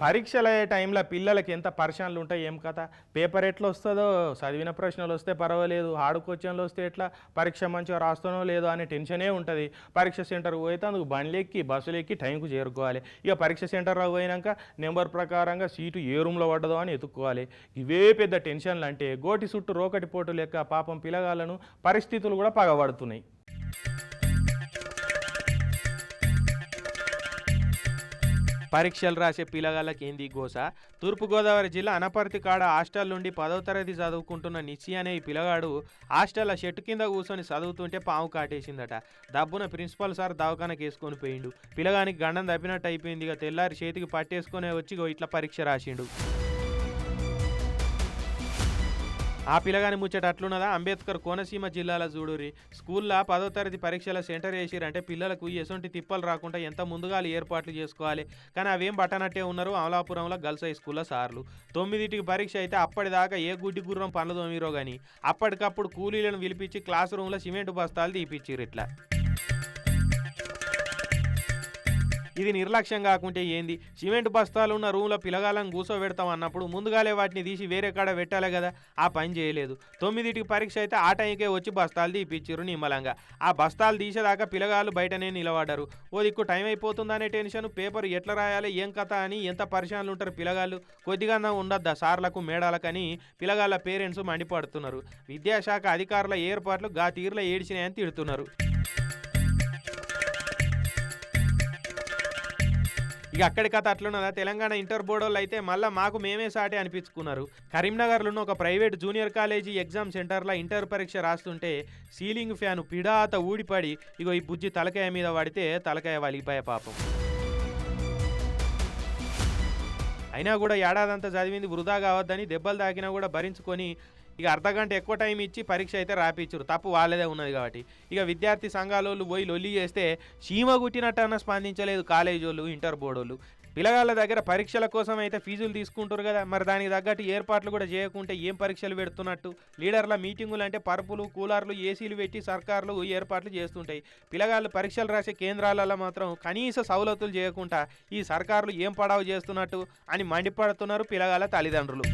పరీక్షలు అయ్యే టైంలో పిల్లలకి ఎంత పరిశానలు ఉంటాయి ఏం కథ? పేపర్ ఎట్లా వస్తుందో చదివిన ప్రశ్నలు వస్తే పర్వాలేదు హార్డ్ క్వశ్చన్లు వస్తే ఎట్లా? పరీక్ష మంచిగా రాస్తానో లేదో అనే టెన్షనే ఉంటుంది. పరీక్ష సెంటర్కి పోతే అందుకు బండ్లు ఎక్కి బస్సులు ఎక్కి టైంకు చేరుకోవాలి. ఇక పరీక్ష సెంటర్లో పోయినాక నెంబర్ ప్రకారంగా సీటు ఏ రూమ్లో పడ్డదో అని ఎత్తుక్కోవాలి. ఇవే పెద్ద టెన్షన్లు అంటే గోటి చుట్టూ రోకటి పోటు లెక్క పాపం పిల్లగాళ్ళను పరిస్థితులు కూడా పగబడుతున్నాయి. పరీక్షలు రాసే పిల్లగాళ్ళకి ఏంది గోస? తూర్పుగోదావరి జిల్లా అనపర్తి కాడ హాస్టల్ నుండి పదవ తరగతి చదువుకుంటున్న నిచ్చి అనే ఈ పిల్లగాడు హాస్టల్ చెట్టు కింద కూర్చొని చదువుతుంటే పాము కాటేసిందట. దబ్బున ప్రిన్సిపల్ సార్ దవాఖానకి వేసుకొని పోయిండు. పిల్లగానికి గండం తప్పినట్టు అయిపోయింది. ఇక తెల్లారి చేతికి పట్టేసుకునే వచ్చి ఇట్లా పరీక్ష రాసిండు. ఆ పిల్లగాని ముచ్చట అట్లున్నదా? అంబేద్కర్ కోనసీమ జిల్లాలో చూడురి స్కూల్లో పదో తరగతి పరీక్షల సెంటర్ వేసిరంటే పిల్లలకు ఎసొంటి తిప్పలు రాకుండా ఎంత ముందుగా ఏర్పాట్లు చేసుకోవాలి? కానీ అవేం బట్టనట్టే ఉన్నారు అమలాపురంలో గర్ల్స్ హై స్కూల్లో సార్లు. తొమ్మిదింటికి పరీక్ష అయితే అప్పటిదాకా ఏ గుడ్డి గుర్రం పనులు తోమిరో కానీ అప్పటికప్పుడు కూలీలను పిలిపించి క్లాస్ రూమ్లో సిమెంట్ బస్తాలు తీపిచ్చిర్రు ఇట్లా. ఇది నిర్లక్ష్యం కాకుంటే ఏంది? సిమెంట్ బస్తాలు ఉన్న రూమ్లో పిలగాలను కూసోబెడతాం అన్నప్పుడు ముందుగాలే వాటిని తీసి వేరే కాడ పెట్టాలి కదా ఆ పని చేయలేదు. తొమ్మిదిటికి పరీక్ష అయితే ఆ టైంకే వచ్చి బస్తాలు తీపిచ్చిరు నిమ్మలంగా. ఆ బస్తాలు తీసేదాకా పిలగాలు బయటనే నిలబడ్డారు. ఓ దిక్కు టైం అయిపోతుందనే టెన్షన్ పేపర్ ఎట్లా రాయాలి ఏం కథ అని ఎంత పరిశానలు ఉంటారు పిలగాళ్ళు? కొద్దిగా ఉండద్దా సార్లకు మేడాలకని పిలగాళ్ళ పేరెంట్స్ మండిపడుతున్నారు. విద్యాశాఖ అధికారుల ఏర్పాట్లు గా తీరులో ఏడిచినాయని తిడుతున్నారు. ఇక అక్కడి కథ అట్లున్నదా తెలంగాణ ఇంటర్ బోర్డు అయితే మళ్ళీ మాకు మేమే సాటే అనిపించుకున్నారు. కరీంనగర్లో ఉన్న ఒక ప్రైవేట్ జూనియర్ కాలేజీ ఎగ్జామ్ సెంటర్లో ఇంటర్ పరీక్ష రాస్తుంటే సీలింగ్ ఫ్యాన్ పిడాత ఊడిపడి ఇగో ఈ బుజ్జి తలకాయ మీద పడితే తలకాయ వలిగిపోయే పాపం. అయినా కూడా ఏడాదంతా చదివింది వృధా కావద్దని దెబ్బలు తాకినా కూడా భరించుకొని ఇక అర్ధ గంట ఎక్కువ టైం ఇచ్చి పరీక్ష అయితే రాపిచ్చారు. తప్పు వాళ్ళదే ఉన్నది కాబట్టి. ఇక విద్యార్థి సంఘాలోళ్ళు పోయి లొల్లి చేస్తే చీమ గుట్టినట్టన్నా స్పందించలేదు కాలేజీ వాళ్ళు ఇంటర్ బోర్డు వాళ్ళు పిల్లగాళ్ళ దగ్గర పరీక్షల కోసం అయితే ఫీజులు తీసుకుంటారు కదా మరి దానికి తగ్గట్టు ఏర్పాట్లు కూడా చేయకుంటే ఏం పరీక్షలు పెడుతున్నట్టు? లీడర్ల మీటింగులు అంటే పరుపులు కూలర్లు ఏసీలు పెట్టి సర్కార్లు ఏర్పాట్లు చేస్తుంటాయి. పిల్లగాళ్ళు పరీక్షలు రాసే కేంద్రాలలో మాత్రం కనీస సవలతులు చేయకుండా ఈ సర్కారులు ఏం పడావు చేస్తున్నట్టు అని మండిపడుతున్నారు పిల్లగాళ్ళ తల్లిదండ్రులు.